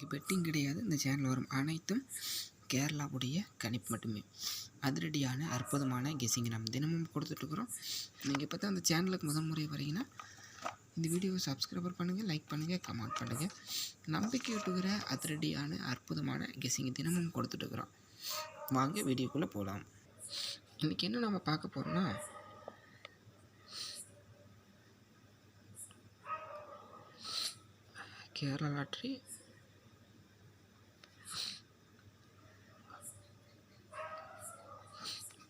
இங்கே பெட்டிங் கிடையாது. இந்த சேனலில் வரும் அனைத்தும் கேரளாவுடைய கணிப்பு மட்டுமே. அதிரடியான அற்புதமான கெஸிங் நம்ம தினமும் கொடுத்துட்ருக்குறோம் நீங்கள் இப்போ தான் அந்த சேனலுக்கு முதல் முறை வரீங்கன்னா இந்த வீடியோவை சப்ஸ்கிரைபர் பண்ணுங்கள் லைக் பண்ணுங்கள் கமெண்ட் பண்ணுங்கள் நம்பிக்கை விட்டுக்கிற அதிரடியான அற்புதமான கெஸிங் தினமும் கொடுத்துட்ருக்குறோம் வாங்க வீடியோக்குள்ளே போகலாம். இன்றைக்கி என்ன நம்ம பார்க்க போகிறோம்னா Kerala lottery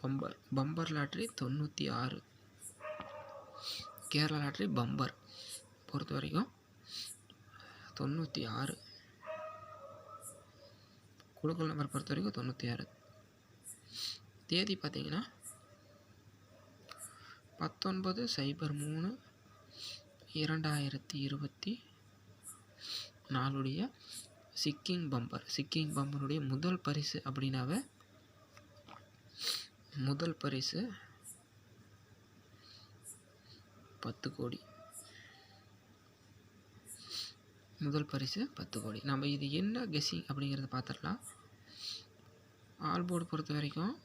bumper bumper lottery தொண்ணூற்றி ஆறு கேரளா லாட்ரி பம்பர் பொறுத்த வரைக்கும் தொண்ணூற்றி ஆறு குழுக்கள் நம்பர் பொறுத்த வரைக்கும் தொண்ணூற்றி ஆறு தேதி பார்த்தீங்கன்னா பத்தொன்பது சைபர் மூணு இரண்டாயிரத்தி இருபத்தி நாலுடைய சிக்கிங் பம்பர். சிக்கிங் பம்பருடைய முதல் பரிசு அப்படின்னாவே முதல் பரிசு பத்து கோடி. முதல் பரிசு பத்து கோடி. நம்ம இது என்ன கெஸ்ஸிங் அப்படிங்கிறத பார்த்துடலாம். ஆல் போர்டு பொறுத்த வரைக்கும்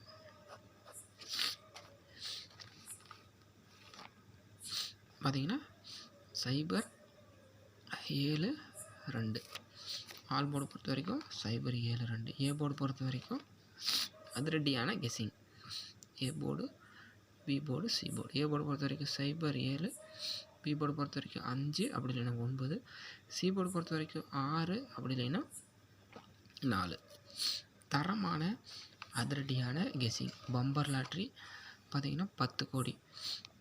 பார்த்தீங்கன்னா சைபர் ஏழு ரெண்டு. ஆல் போர்டு பொறுத்த வரைக்கும் சைபர் ஏழு ரெண்டு. ஏ போர்டு பொறுத்த வரைக்கும் அதிரடியான guessing A board B board C board A board பொறுத்த வரைக்கும் சைபர் ஏழு பி போர்டு பொறுத்த வரைக்கும் அஞ்சு அப்படி இல்லைன்னா ஒன்பது. சி போர்டு பொறுத்த வரைக்கும் ஆறு அப்படி இல்லைன்னா நாலு. தரமான அதிரடியான கெஸ்ஸிங் பம்பர் லாட்ரி பார்த்திங்கன்னா பத்து கோடி.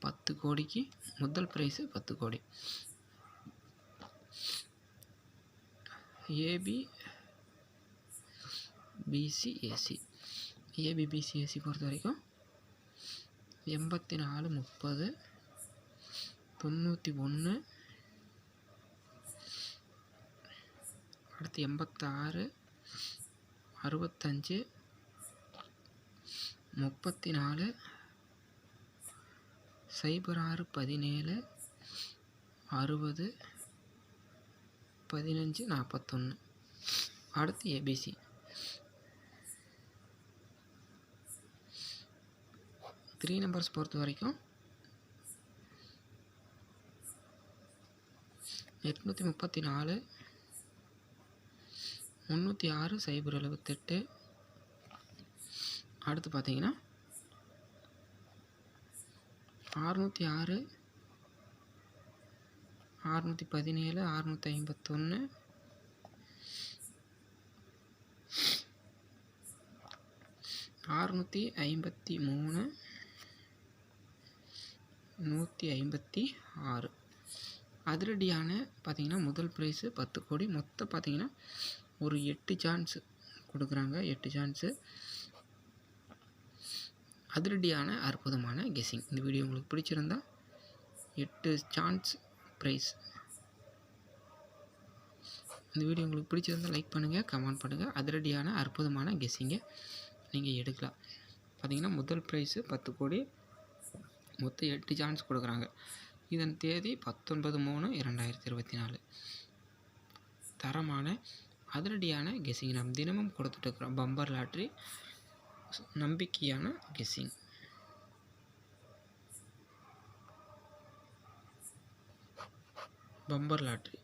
பத்து கோடிக்கு முதல் ப்ரைஸு பத்து கோடி. ஏபி பிசிஏசி ஏபி பொறுத்த வரைக்கும் எண்பத்தி நாலு முப்பது தொண்ணூற்றி ஒன்று அடுத்து எண்பத்தாறு அறுபத்தஞ்சு முப்பத்தி நாலு சைபர் ஆறு பதினேழு அறுபது பதினஞ்சு நாற்பத்தொன்று அடுத்து ஏபிசி. த்ரீ நம்பர்ஸ் பொறுத்த வரைக்கும் எட்நூற்றி முப்பத்தி நாலு முந்நூற்றி ஆறு சைபர் எழுபத்தெட்டு அடுத்து பார்த்தீங்கன்னா அறுநூற்றி ஆறு அறுநூற்றி பதினேழு அறுநூற்றி ஐம்பத்தொன்று அறுநூற்றி ஐம்பத்தி மூணு. நூற்றி ஐம்பத்தி ஆறு. அதிரடியான பார்த்திங்கன்னா முதல் ப்ரைஸு பத்து கோடி. மொத்தம் பார்த்திங்கன்னா ஒரு எட்டு சான்ஸு கொடுக்குறாங்க. எட்டு சான்ஸு அதிரடியான அற்புதமான கெஸ்ஸிங் இந்த வீடியோ உங்களுக்கு பிடிச்சிருந்தா எட்டு சான்ஸ் ப்ரைஸ் இந்த வீடியோ உங்களுக்கு பிடிச்சிருந்தால் லைக் பண்ணுங்கள் கமெண்ட் பண்ணுங்கள் அதிரடியான அற்புதமான கெஸ்ஸிங்கை நீங்கள் எடுக்கலாம். பார்த்திங்கன்னா முதல் ப்ரைஸு பத்து கோடி. மொத்தம் எட்டு சான்ஸ் கொடுக்குறாங்க. இதன் தேதி பத்தொன்பது மூணு இரண்டாயிரத்தி இருபத்தி நாலு. தரமான அதிரடியான கெஸ்ஸிங் நம்ம தினமும் கொடுத்துட்ருக்குறோம் பம்பர் லாட்ரி நம்பிக்கையான கெஸ்ஸிங் பம்பர் லாட்ரி